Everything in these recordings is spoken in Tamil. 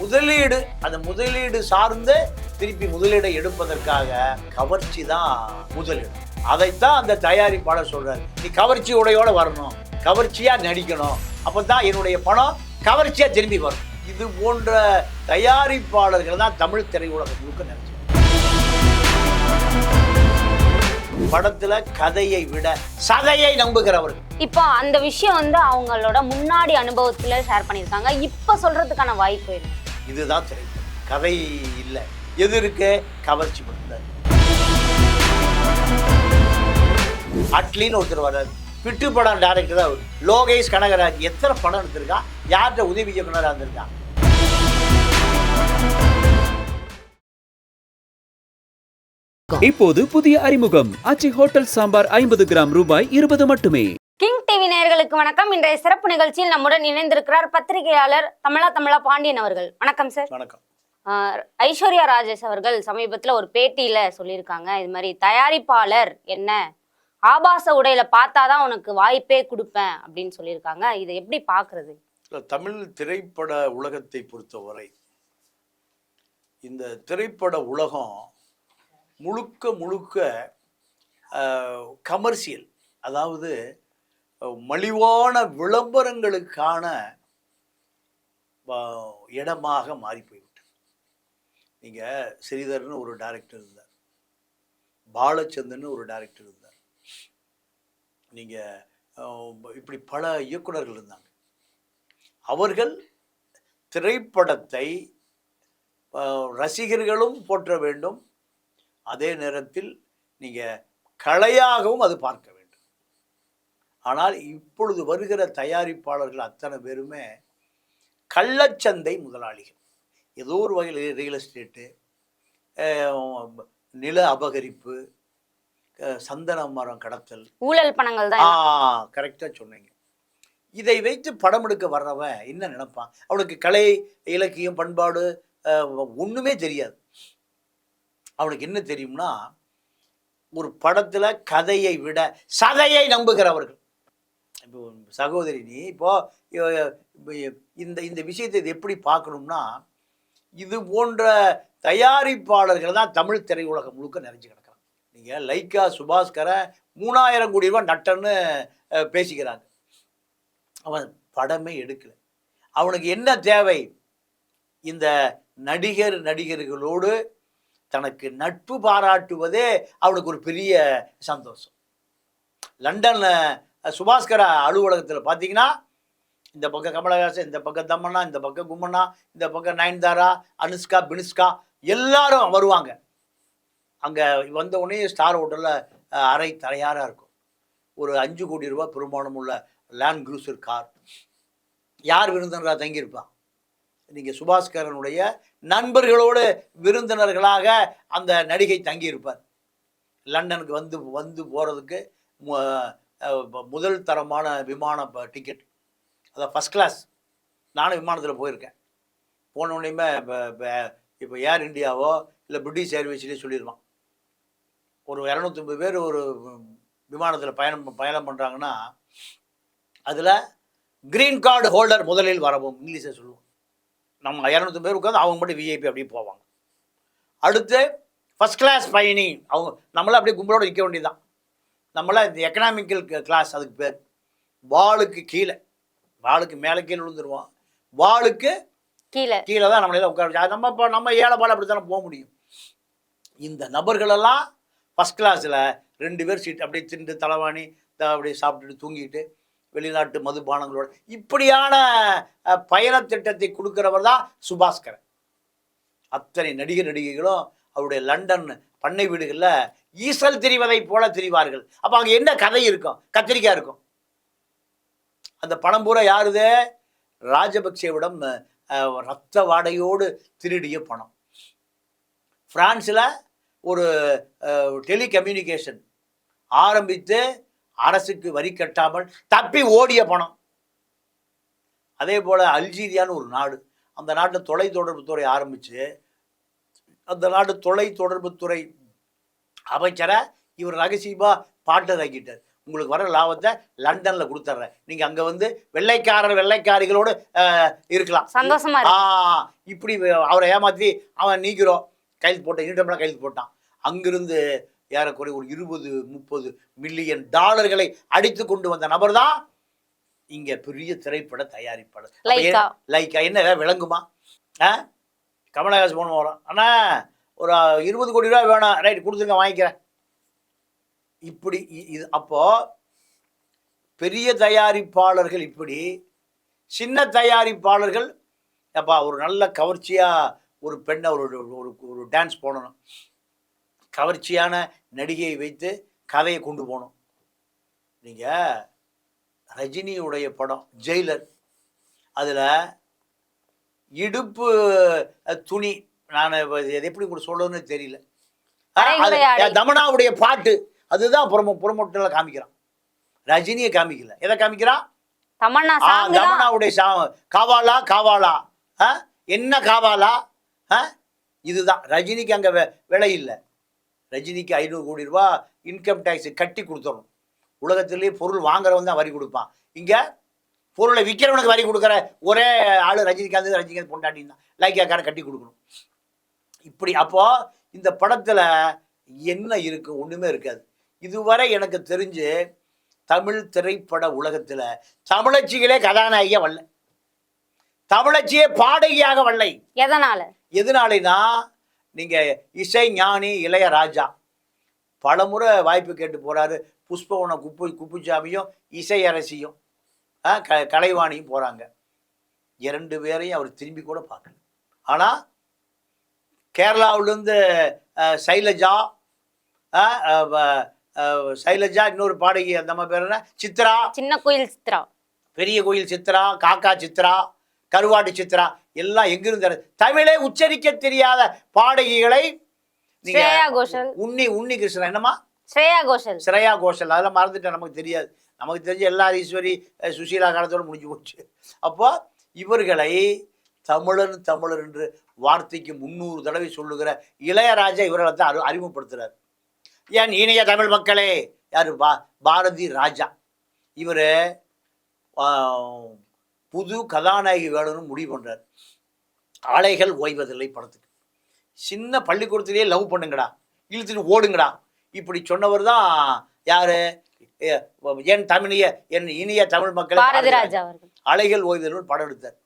முதலீடு அந்த முதலீடு சார்ந்து திருப்பி முதலீடை எடுப்பதற்காக கவர்ச்சி தான் முதலீடு. அதைத்தான் அந்த தயாரிப்பாளர் சொல்றாரு. நீ கவர்ச்சி உடையோட வரணும். கவர்ச்சியா நடிக்கணும். அப்பதான் என்னுடைய பணம் கவர்ச்சியா திரும்பி வரும். இது போன்ற தயாரிப்பாளர்கள் தான் தமிழ் திரையுலகம் முழுக்க நினைச்சு. படத்துல கதையை விட சதையை நம்புகிறவர்கள் இப்போ அந்த விஷயம் வந்து அவங்களோட முன்னாடி அனுபவத்துல ஷேர் பண்ணியிருக்காங்க. இப்போ சொல்றதுக்கான வாய்ப்பு இருக்கு. இதுதான் திரைப்படம். கதை இல்லை. எது இருக்கு? கவர்ச்சி மட்டும்தான் அட்லின்னு ஒருத்தர் வர்றாரு. பிட்டு படம் டேரக்டர் தான் அவர். லோகேஷ் கனகராஜ். எத்தனை படம் எடுத்திருக்கான் யார்கிட்ட உதவி இயக்குனராக இருந்திருக்கான் இப்போது புதிய அறிமுகம். அச்சி ஹோட்டல் சாம்பார் ஐம்பது கிராம் ரூபாய் இருபது மட்டுமே. கிங் டிவி நேயர்களுக்கு வணக்கம். இன்றைய சிறப்பு நிகழ்ச்சியில் நம்முடன் இணைந்திருக்கிறார் பத்திரிகையாளர் தமிழா தமிழா பாண்டியன் அவர்கள். வணக்கம் சார் வணக்கம். ஐஸ்வர்யா ராஜேஷ் அவர்கள் சமீபத்துல ஒரு பேட்டியில சொல்லியிருக்காங்க. இது மாதிரி தயாரிப்பாளர் என்ன? ஆபாச உடையில பார்த்தாதான் உனக்கு வாய்ப்பே கொடுப்பேன் அப்படின்னு சொல்லியிருக்காங்க. இதை எப்படி பாக்குறது இல்ல, தமிழ் திரைப்பட உலகத்தை பொறுத்தவரை இந்த திரைப்பட உலகம் முழுக்க முழுக்க கமர்ஷியல் அதாவது மலிவான விளம்பரங்களுக்கான இடமாக மாறி போய்விட்டது. நீங்கள் ஸ்ரீதர்னு ஒரு டைரக்டர் இருந்தார். பாலச்சந்தர்னு ஒரு டைரக்டர் இருந்தார். நீங்கள் இப்படி பல இயக்குனர்கள் இருந்தாங்க. அவர்கள் திரைப்படத்தை ரசிகர்களும் போற்ற வேண்டும். அதே நேரத்தில் நீங்கள் கலையாகவும் அது பார்க்க ஆனால் இப்பொழுது வருகிற தயாரிப்பாளர்கள் அத்தனை பேருமே கள்ளச்சந்தை முதலாளிகள். ஏதோ ஒரு வகையில் ரியல் எஸ்டேட்டு நில அபகரிப்பு சந்தன மரம் கடத்தல். ஊழல் பணங்கள் தான் ஆ கரெக்டாக சொன்னீங்க. இதை வைத்து படம் எடுக்க வர்றவன் என்ன நினைப்பான் அவனுக்கு கலை இலக்கியம் பண்பாடு ஒண்ணுமே தெரியாது. அவனுக்கு என்ன தெரியும்னா ஒரு படத்துல கதையை விட சதையை நம்புகிறவர்கள். இப்போ சகோதரி நீ இப்போ இந்த இந்த விஷயத்தை இது எப்படி பார்க்கணும்னா இது போன்ற தயாரிப்பாளர்கள் தான் தமிழ் திரையுலகம் முழுக்க நிறைஞ்சு கிடக்கிறாங்க. நீங்கள் லைக்கா சுபாஸ்கரை மூணாயிரம் கோடி ரூபாய் நட்டன்னு பேசிக்கிறாங்க. அவன் படமே எடுக்கல. அவனுக்கு என்ன தேவை? இந்த நடிகர் நடிகர்களோடு தனக்கு நட்பு பாராட்டுவதே அவனுக்கு ஒரு பெரிய சந்தோஷம். லண்டனில் சுபாஸ்கர அலுவலகத்தில் பார்த்தீங்கன்னா இந்த பக்கம் கமலஹாசன் இந்த பக்கம் தமன்னா இந்த பக்கம் கும்மண்ணா இந்த பக்கம் நயன்தாரா அனுஷ்கா பினுஷ்கா எல்லாரும் வருவாங்க. அங்கே வந்த உடனே ஸ்டார் ஹோட்டலில் அறை தரையாராக இருக்கும். ஒரு அஞ்சு கோடி ரூபாய் பெருமானம் உள்ள லேண்ட் க்ரூசர் கார். யார் விருந்தினராக தங்கியிருப்பான் நீங்கள் சுபாஸ்கரனுடைய நண்பர்களோடு விருந்தினர்களாக அந்த நடிகை தங்கியிருப்பார். லண்டனுக்கு வந்து வந்து போகிறதுக்கு முதல் தரமான விமான டிக்கெட் அதான் ஃபஸ்ட் கிளாஸ் நானும் விமானத்தில் போயிருக்கேன். போன இப்போ இப்போ ஏர் இந்தியாவோ இல்லை பிரிட்டிஷ் ஏர்வேஸ்லேயே சொல்லிடுவான் ஒரு இரநூத்தம்பது பேர் ஒரு விமானத்தில் பயணம் பயணம் பண்ணுறாங்கன்னா அதில் க்ரீன் கார்டு ஹோல்டர் முதலில் வரவும் இங்கிலீஷை சொல்லுவோம் நம்ம இரநூத்தம்பது பேர் உட்காந்து அவங்க மட்டும் விஐபி அப்படியே போவாங்க. அடுத்து ஃபஸ்ட் கிளாஸ் பயணி. அவங்க நம்மளாம் அப்படியே கும்பலோடு நிற்க வேண்டியதுதான். நம்மளாம் இந்த எக்கனாமிக்கல் கிளாஸ் அதுக்கு பேர். வாளுக்கு கீழே. வாளுக்கு மேலே கீழே விழுந்துருவோம் வாளுக்கு கீழே. கீழே தான் நம்மளெல்லாம் உட்கார நம்ம இப்போ நம்ம ஏழை பால் அப்படி தானே போக முடியும். இந்த நபர்களெல்லாம் ஃபஸ்ட் கிளாஸில் ரெண்டு பேர் சீட் அப்படியே திண்டு தலைவாணி த- அப்படியே சாப்பிட்டுட்டு தூங்கிட்டு வெளிநாட்டு மதுபானங்களோட. இப்படியான அஹ், பயணத் திட்டத்தை கொடுக்கிறவர் தான் சுபாஸ்கரன். அத்தனை நடிகர் நடிகைகளும் அவருடைய லண்டன் பண்ணை வீடுகளில் ஈசல் திரிவதை போல திரிவார்கள். அப்போ அங்கே என்ன கதை இருக்கும்? கத்திரிக்காய் இருக்கும். அந்த பணம் பூரா யாருது? ராஜபக்சேவிடம் ரத்த வாடையோடு திருடிய பணம். பிரான்ஸில் ஒரு டெலிகம்யூனிகேஷன் ஆரம்பித்து அரசுக்கு வரி கட்டாமல் தப்பி ஓடிய பணம். அதே போல் அல்ஜீரியான்னு ஒரு நாடு. அந்த நாட்டில் தொலைத்தொடர்புத்துறை ஆரம்பித்து அந்த நாட்டு தொலைத்தொடர்புத்துறை அமைச்சரை இவர் ரகசியமாக பாட்டர் ஆக்கிட்டார். உங்களுக்கு வர லாபத்தை லண்டன்ல கொடுத்துட்றேன் நீங்க அங்க வந்து வெள்ளைக்காரர் வெள்ளைக்காரிகளோடு இருக்கலாம். சந்தோஷமா இப்படி அவரை ஏமாத்தி அவன் நீக்கிறோம். கைது போட்டான். யூனிடம்லாம் கைது போட்டான். அங்கிருந்து ஏறக்குறைய ஒரு இருபது முப்பது மில்லியன் டாலர்களை அடித்து கொண்டு வந்த நபர் தான் இங்க பெரிய திரைப்பட தயாரிப்பாளர். லைக்கா. என்ன- விளங்குமா? ஆ? கமலஹாசன் போன வரோம். அண்ணா ஒரு இருபது கோடி ரூபா வேணும். ரைட் கொடுத்துருங்க வாங்கிக்கிறேன். இப்படி இ- இது அப்போது பெரிய தயாரிப்பாளர்கள் இப்படி சின்ன தயாரிப்பாளர்கள் அப்பா ஒரு நல்ல கவர்ச்சியாக ஒரு பெண்ணை ஒரு ஒரு ஒரு டான்ஸ் போடணும். கவர்ச்சியான நடிகையை வைத்து கதையை கொண்டு போகணும். நீங்கள் ரஜினியுடைய படம் ஜெயிலர் அதில் இடுப்பு துணி. நான் எப்படி கூட சொல்றதுன்னு தெரியல. தமனாவுடைய பாட்டு. அதுதான் புறமோ புறமோட்டில் காமிக்கிறான். ரஜினியை காமிக்கல. எதை காமிக்கிறான் தமனாவுடைய காவாலா காவாலா. என்ன காவாலா? இதுதான். ரஜினிக்கு அங்கே விலை இல்லை. ரஜினிக்கு ஐநூறு கோடி ரூபா இன்கம் டேக்ஸ் கட்டி கொடுத்துடணும். உலகத்திலேயே பொருள் வாங்குறவன் தான் வரி கொடுப்பான். இங்கே பொருளை விற்கிறவனுக்கு வரி கொடுக்குற ஒரே ஆள் ரஜினிகாந்த் ரஜினிகாந்த் பொண்டாட்டி தான் லைக்காக்காரன் கட்டி கொடுக்கணும். இப்படி அப்போ இந்த படத்தில் என்ன இருக்கு? ஒன்றுமே இருக்காது. இதுவரை எனக்கு தெரிஞ்சு தமிழ் திரைப்பட உலகத்தில் தமிழச்சிகளே கதாநாயகியா வரல. தமிழச்சியே பாடகியாக வரலை. எதனால? எதனாலேனா நீங்க இசை ஞானி இளையராஜா. பலமுறை வாய்ப்பு கேட்டு போறாரு. புஷ்பவன குப்பு குப்புசாமியும் இசை அரசியும். ஆ, க கலைவாணியும் போறாங்க. இரண்டு பேரையும் அவர் திரும்பி கூட பார்க்கல. ஆனா கேரளாவிலேருந்து சைலஜா சைலஜா இன்னொரு பாடகி அந்த மாதிரி பேர் என்ன? சித்ரா. சின்ன கோயில் சித்ரா. பெரிய கோயில் சித்ரா காக்கா சித்ரா கருவாட்டு சித்ரா எல்லாம் எங்கிருந்து தமிழே உச்சரிக்க தெரியாத பாடகிகளை ஸ்ரேயா கோஷல். உன்னி உன்னி கிருஷ்ணன் என்னம்மா? ஸ்ரேயா கோஷல். ஸ்ரேயா கோஷல். அதெல்லாம் மறந்துட்டேன் நமக்கு தெரியாது. நமக்கு தெரிஞ்ச எல்லா ஈஸ்வரி சுசீலா காலத்தோட முடிஞ்சு போச்சு. அப்போ இவர்களை தமிழன் தமிழர் என்று வார்த்தைக்கு முந்நூறு தடவை சொல்லுகிற இளையராஜா இவர்களை தான் அறி அறிமுகப்படுத்துகிறார் ஏன் இணைய தமிழ் மக்களே யார்? பா பாரதி ராஜா. இவர் புது கதாநாயகி வேணும்னு முடிவு பண்ணுறார் ஆலைகள் ஓய்வதில்லை படத்துக்கு. சின்ன பள்ளிக்கூடத்திலேயே லவ் பண்ணுங்கடா இழுத்துட்டு ஓடுங்கடா. இப்படி சொன்னவர் தான் யார்? என் தமிழிய என் இனிய தமிழ் மக்கள் அலைகள் ஓய்வதில் படம் எடுத்தார்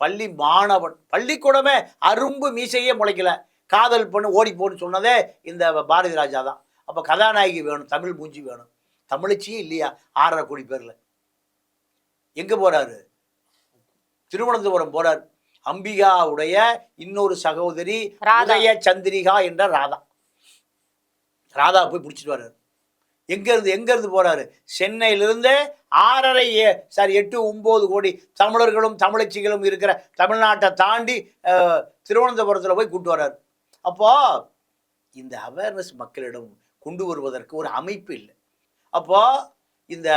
பள்ளி மாணவன் பள்ளிக்கூடமே அரும்பு மீசையே முளைக்கல. காதல் பண்ணு ஓடி போன்னு சொன்னதே இந்த பாரதி ராஜா தான். அப்போ கதாநாயகி வேணும் தமிழ் மூஞ்சி வேணும். தமிழச்சியே இல்லையா ஆறரை கோடி பேர்ல. எங்க போறாரு? திருவனந்தபுரம் போறார். அம்பிகாவுடைய இன்னொரு சகோதரி. உதய சந்திரிகா என்ற ராதா. ராதா போய் பிடிச்சிட்டு வர்றாரு. எங்க இருந்து எங்க இருந்து போறாரு? சென்னையிலிருந்து ஆறரை சாரி எட்டு ஒன்பது கோடி தமிழர்களும் தமிழச்சிகளும் இருக்கிற தமிழ்நாட்டை தாண்டி திருவனந்தபுரத்துல போய் கூட்டு வர்றாரு. அப்போ இந்த அவேர்னஸ் மக்களிடம் கொண்டு வருவதற்கு ஒரு அமைப்பு இல்லை. அப்போ இந்த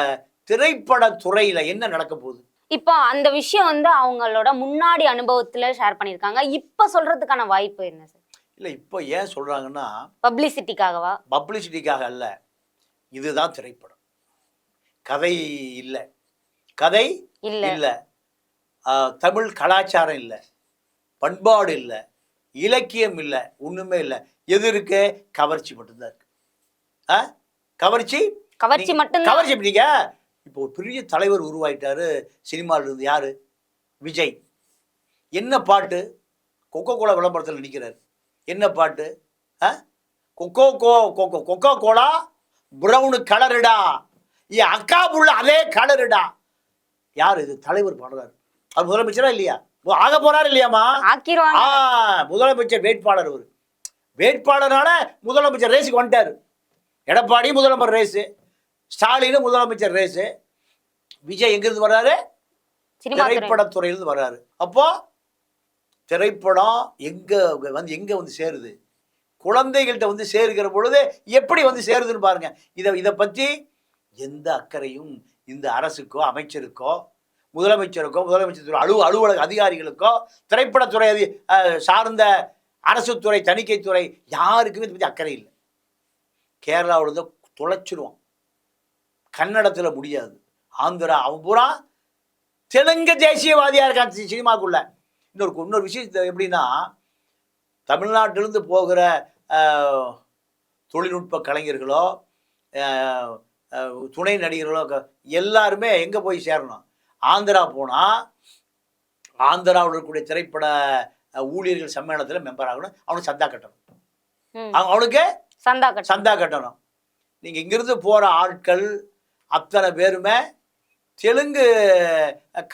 திரைப்பட துறையில என்ன நடக்க போகுது? இப்போ அந்த விஷயம் வந்து அவங்களோட முன்னாடி அனுபவத்துல ஷேர் பண்ணிருக்காங்க இப்ப சொல்றதுக்கான வாய்ப்பு என்ன சார் இல்லை இப்போ ஏன் சொல்றாங்கன்னா பப்ளிசிட்டிக்காகவா பப்ளிசிட்டிக்காக அல்ல. இதுதான் திரைப்படம். கதை இல்லை. கதை இல்ல. தமிழ் கலாச்சாரம் இல்லை. பண்பாடு இல்லை. இலக்கியம் இல்லை. ஒண்ணுமே இல்லை. எது இருக்கு? கவர்ச்சி மட்டும்தான் இருக்கு. ஆ? கவர்ச்சி? கவர்ச்சி மட்டும்தான். கவர்ச்சி எப்படிங்க? இப்போ ஒரு பெரிய தலைவர் உருவாயிட்டாரு. சினிமால இருந்து யாரு? விஜய். என்ன பாட்டு? கொக்கோ கோலா விளம்பரத்தில் நடிக்கிறார். என்ன பாட்டு? ஆ? Coco co coco coco cola brown கலருடா. என் அக்கா புள்ள அதே கலருடா. யார் இது? தலைவர் பாடுறாரு. அவர் முதலமைச்சரா இல்லையா? ஆக போறாரு இல்லையாமா முதலமைச்சர் வேட்பாளர் அவர். வேட்பாளரான முதலமைச்சர் ரேஸுக்கு வந்துட்டாரு. எடப்பாடி முதலமைச்சர் ரேஸு. ஸ்டாலின் முதலமைச்சர் ரேஸு. விஜய் எங்கிருந்து வர்றாரு. திரைப்படத்துறையிலிருந்து வர்றாரு. அப்போ திரைப்படம் எங்க வந்து எங்க வந்து சேருது? குழந்தைகள்கிட்ட வந்து சேர்கிற பொழுது எப்படி வந்து சேருதுன்னு பாருங்க. இதை இதை பற்றி எந்த அக்கறையும் இந்த அரசுக்கோ அமைச்சருக்கோ முதலமைச்சருக்கோ முதலமைச்சர் துறை அலுவ அலுவலக அதிகாரிகளுக்கோ திரைப்படத்துறை அதி சார்ந்த அரசுத்துறை தணிக்கைத்துறை யாருக்குமே இதை பற்றி அக்கறை இல்லை. கேரளாவில் இருந்து தொலைச்சிருவோம் கன்னடத்தில் முடியாது. ஆந்திரா அவன் பூரா தெலுங்கு தேசியவாதியாக இருக்கான் சினிமாக்குள்ள. இன்னொரு இன்னொரு விஷயம் எப்படின்னா தமிழ்நாட்டிலிருந்து போகிற தொழில்நுட்ப கலைஞர்களோ துணை நடிகர்களோ எல்லாருமே எங்கே போய் சேரணும்? ஆந்திரா போனால் ஆந்திராவில் இருக்கக்கூடிய திரைப்பட ஊழியர்கள் சம்மேளனத்தில் மெம்பர் ஆகணும். அவனுக்கு சந்தா கட்டணும். அவனுக்கு சந்தா சந்தா கட்டணும். நீங்கள் இங்கிருந்து போகிற ஆட்கள் அத்தனை பேருமே தெலுங்கு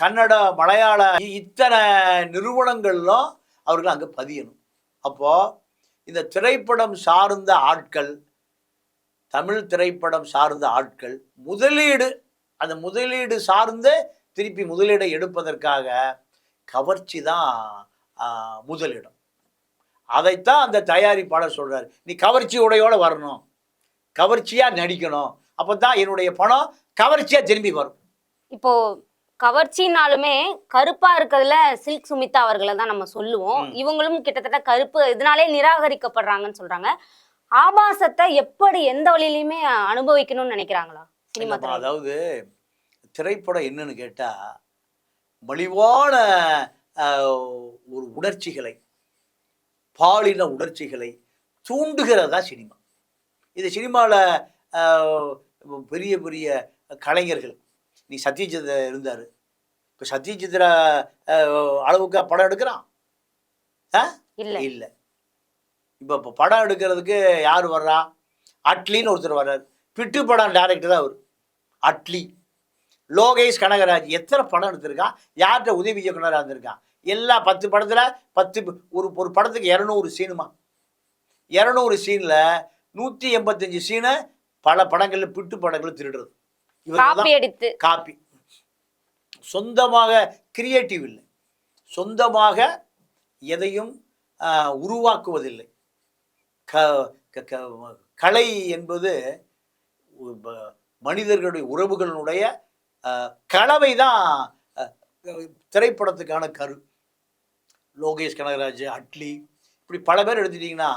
கன்னட மலையாள இத்தனை நிறுவனங்களிலும் அவர்கள் அங்கே பதியணும். அப்போது இந்த திரைப்படம் சார்ந்த ஆட்கள் தமிழ் திரைப்படம் சார்ந்த ஆட்கள் முதலீடு அந்த முதலீடு சார்ந்த திருப்பி முதலீடை எடுப்பதற்காக கவர்ச்சி தான் முதலிடம். அதைத்தான் அந்த தயாரிப்பாளர் சொல்கிறார் நீ கவர்ச்சி உடையோடு வரணும். கவர்ச்சியாக நடிக்கணும். அப்போ தான் என்னுடைய பணம் கவர்ச்சியாக திரும்பி வரும். இப்போது கவர்ச்சினாலுமே கருப்பா இருக்கிறதுல சில்க் சுமிதா அவர்களை தான் நம்ம சொல்லுவோம். இவங்களும் கிட்டத்தட்ட கருப்பு இதனாலே நிராகரிக்கப்படுறாங்கன்னு சொல்றாங்க ஆபாசத்தை எப்படி எந்த வழியிலுமே அனுபவிக்கணும்னு நினைக்கிறாங்களா சினிமா? அதாவது திரைப்படம் என்னன்னு கேட்டா மலிவான ஒரு உணர்ச்சிகளை பாலின உணர்ச்சிகளை தூண்டுகிறதா சினிமா இது சினிமாவில் பெரிய பெரிய கலைஞர்கள் நீ சத்யஜித் இருந்தார். இப்போ சத்யஜித்ர அளவுக்கு படம் எடுக்கிறான்? இல்ல. இல்லை. இப்போ இப்போ படம் எடுக்கிறதுக்கு யார் வர்றா? அட்லின்னு ஒருத்தர் வர்றார். பிட்டு படம் டேரக்டர் தான் அவர். அட்லி. லோகேஷ் கனகராஜ். எத்தனை படம் எடுத்திருக்கான் யார்கிட்ட உதவி இயக்குனராக இருந்திருக்கான் எல்லா பத்து படத்தில் பத்து ஒரு ஒரு படத்துக்கு இரநூறு சீனுமா இரநூறு சீனில் நூற்றி எண்பத்தஞ்சு சீனை பல படங்களில் பிட்டு படங்கள் திருடுறது. காப்பி அடித்து காப்பி சொந்தமாக கிரியேட்டிவ் இல்லை. சொந்தமாக எதையும் உருவாக்குவதில்லை. க கலை என்பது மனிதர்களுடைய உறவுகளினுடைய ஆஹ், கலவை தான் திரைப்படத்துக்கான கரு. லோகேஷ் கனகராஜ் அட்லி இப்படி பல பேர் எடுத்துட்டிங்கன்னா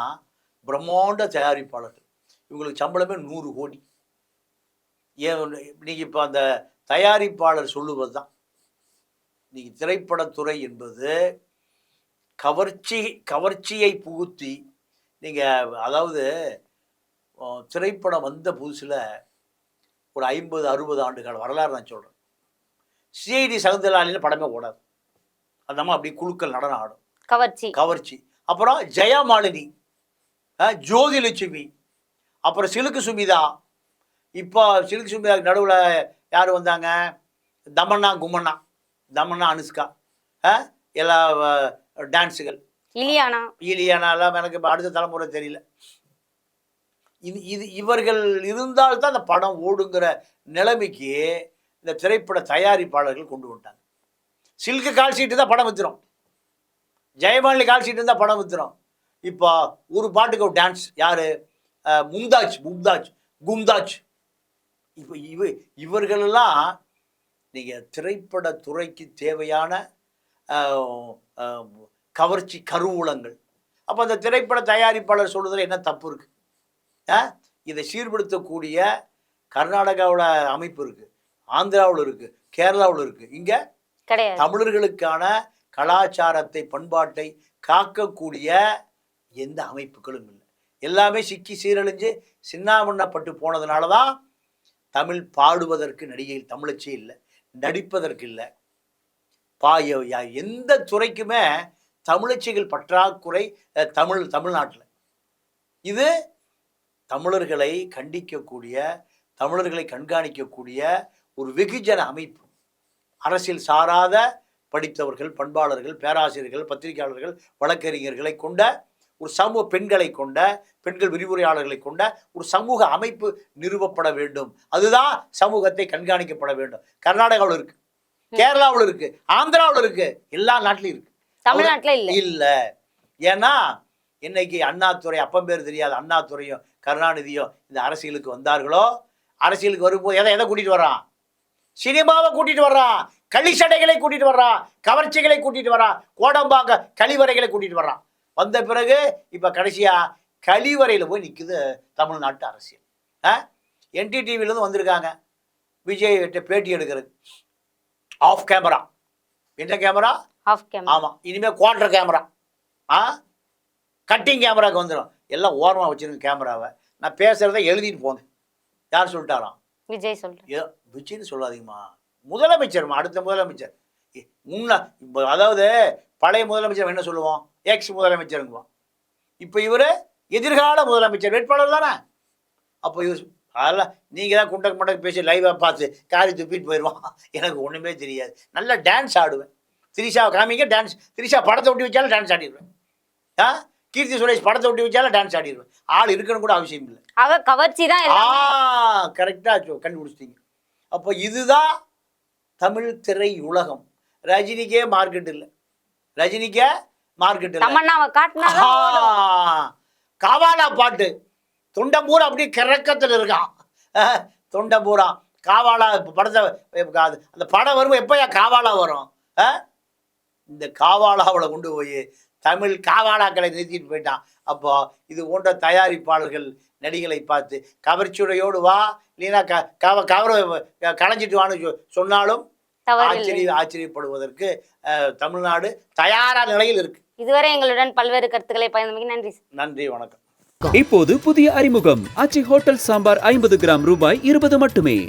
பிரம்மாண்ட தயாரிப்பாளர்கள். இவங்களுக்கு சம்பளமே நூறு கோடி. ஏன் நீங்கள் இப்போ அந்த தயாரிப்பாளர் சொல்லுவது தான். நீங்கள் திரைப்படத்துறை என்பது கவர்ச்சி கவர்ச்சியை புகுத்தி நீங்கள் அதாவது திரைப்படம் வந்த புதுசில் ஒரு ஐம்பது அறுபது ஆண்டுகள் வரலாறு நான் சொல்கிறேன் சிஐடி சகுந்தலாலின்னு படமே ஓடாது. அந்த அம்மா அப்படி குழுக்கள் நடனம் ஆடும். கவர்ச்சி. கவர்ச்சி. அப்புறம் ஜெயமாலினி அஹ், ஜோதிலட்சுமி அப்புறம் சிலுக்கு சுமிதா இப்போ சிலுக்கு சுமிதா நடுவில் யார் வந்தாங்க? தமன்னா கும்மண்ணா தமன்னா அனுஷ்கா. எல்லா டான்ஸுகள். இலியானா. ஈலியானாலாம் எனக்கு இப்ப அடுத்த தலைமுறை தெரியல. இது இது இவர்கள் இருந்தால்தான் அந்த படம் ஓடுங்கிற நிலைமைக்கு இந்த திரைப்பட தயாரிப்பாளர்கள் கொண்டு வந்துட்டாங்க. சில்க்கு கால் சீட்டு தான் படம் வித்துரும் ஜெயமாலினி கால் சீட்டு தான் படம் வித்துரும் இப்போ ஒரு பாட்டுக்கு ஒரு டான்ஸ். யாரு? மும்தாஜ் மும்தாஜ் கும்தாஜ். இப்போ இவ இவர்களெல்லாம் நீங்கள் திரைப்பட துறைக்கு தேவையான கவர்ச்சி கருவூலங்கள். அப்போ அந்த திரைப்பட தயாரிப்பாளர் சொல்றதுல என்ன தப்பு இருக்கு? ஆ? இதை சீர்படுத்தக்கூடிய கர்நாடகாவில் அமைப்பு இருக்கு ஆந்திராவில் இருக்கு கேரளாவில் இருக்கு. இங்க தமிழர்களுக்கான கலாச்சாரத்தை பண்பாட்டை காக்கக்கூடிய எந்த அமைப்புகளும் இல்லை. எல்லாமே சிக்கி சீரழிஞ்சு சின்னாமண்ணப்பட்டு போனதுனால தான் தமிழ் பாடுவதற்கு நடிகையில் தமிழச்சி இல்லை நடிப்பதற்கு இல்லை. பாய எந்த துறைக்குமே தமிழச்சிகள் பற்றாக்குறை தமிழ் தமிழ்நாட்டில். இது தமிழர்களை கண்டிக்கக்கூடிய தமிழர்களை கண்காணிக்கக்கூடிய ஒரு வெகுஜன அமைப்பு. அரசியல் சாராத படித்தவர்கள் பண்பாளர்கள் பேராசிரியர்கள் பத்திரிகையாளர்கள் வழக்கறிஞர்களை கொண்ட ஒரு சமூக பெண்களை கொண்ட பெண்கள் விரிவுரையாளர்களை கொண்ட ஒரு சமூக அமைப்பு நிறுவப்பட வேண்டும். அதுதான் சமூகத்தை கண்காணிக்கப்பட வேண்டும். கர்நாடகாவில் இருக்கு. கேரளாவில் இருக்கு. ஆந்திராவில் இருக்கு. எல்லா நாட்டிலையும் இருக்கு. தமிழ்நாட்டுல இல்ல. ஏன்னா இன்னைக்கு அண்ணாதுரை அப்பம் பேர் தெரியாத அண்ணாதுரையும் கருணாநிதியும் இந்த அரசியலுக்கு வந்தார்களோ அரசியலுக்கு வரும்போது எதை எதை கூட்டிட்டு வர்றான்? சினிமாவை கூட்டிட்டு வர்றான். களிச்சடைகளை கூட்டிட்டு வர்றான். கவர்ச்சிகளை கூட்டிட்டு வர்றான். கோடம்பாங்க கழிவறைகளை கூட்டிட்டு வர்றான். வந்த பிறகு இப்ப கடைசியா கழிவறையில போய் நிக்குது தமிழ்நாட்டு அரசியல். ஆ? என்டிடிவிலேருந்து வந்திருக்காங்க. விஜய் பேட்டி எடுக்கிறது. ஆஃப் கேமரா என்ன கேமரா ஆஃப் கேமரா ஆமாம் இனிமேல் குவார்டர் கேமரா ஆ? கட்டிங் கேமராக்கு வந்துடும் எல்லாம் ஓரமாக வச்சிருங்க கேமராவை நான் பேசுகிறத எழுதிட்டு போங்க. யார் சொல்லிட்டாராம் விஜய் சொல்றேன் ஏ விஜய்னு சொல்லாதீங்கம்மா. முதலமைச்சர்மா? அடுத்த முதலமைச்சர். முன்ன இப்போ அதாவது பழைய முதலமைச்சர் என்ன சொல்லுவோம் எக்ஸ் முதலமைச்சருங்குவோம் இப்போ இவர் எதிர்கால முதலமைச்சர் வேட்பாளர் தானே? அப்போ இவர் அதெல்லாம் நீங்கள் தான் குண்டக்கு முண்டக்கு பேசி லைவாக பார்த்து காரி துப்பிட்டு போயிடுவான் எனக்கு ஒன்றுமே தெரியாது. நல்லா டான்ஸ் ஆடுவேன். திரிஷா காமிங்க டான்ஸ் திரிஷா படத்தை ஒட்டி வச்சாலும் டான்ஸ் ஆடிடுவேன். ஆ? கீர்த்தி சுரேஷ் படத்தை ஒட்டி வச்சாலும் டான்ஸ் ஆடிடுவேன். ஆள் இருக்கணும் கூட அவசியம் இல்லை. ஆக கவர்ச்சி தான் ஆ கரெக்டாக கண்டுபிடிச்சிட்டீங்க. அப்போ இதுதான் தமிழ் திரை உலகம் ரஜினிக்கே மார்க்கெட் இல்லை. ரஜினிக்கே மார்க்கெட் தமன்னாவை ஓடும். காவாலா பாட்டு தொண்டம்பூரா அப்படியே கிறக்கத்தில் இருக்கான் தொண்டம்பூரா காவாலா இப்ப படத்தை அந்த படம் வரும் எப்போயா காவாலா வரும்? இந்த காவாலாவில் கொண்டு போய் தமிழ் காவாலாக்களை நிறுத்திட்டு போயிட்டான் அப்போ இது போன்ற தயாரிப்பாளர்கள் நடிகளை பார்த்து கவர்ச்சியுடையோடு வா இல்லைன்னா க கவ கவர களைஞ்சிட்டு வான்னு சொன்னாலும். ஆச்சரிய ஆச்சரியப்படுவதற்கு அஹ், தமிழ்நாடு தயாரான நிலையில் இருக்கு. இதுவரை எங்களுடன் பல்வேறு கருத்துக்களை பயந்தமைக்கு நன்றி. நன்றி வணக்கம். இப்போது புதிய அறிமுகம். ஆச்சி ஹோட்டல் சாம்பார் ஐம்பது கிராம் ரூபாய் இருபது மட்டுமே.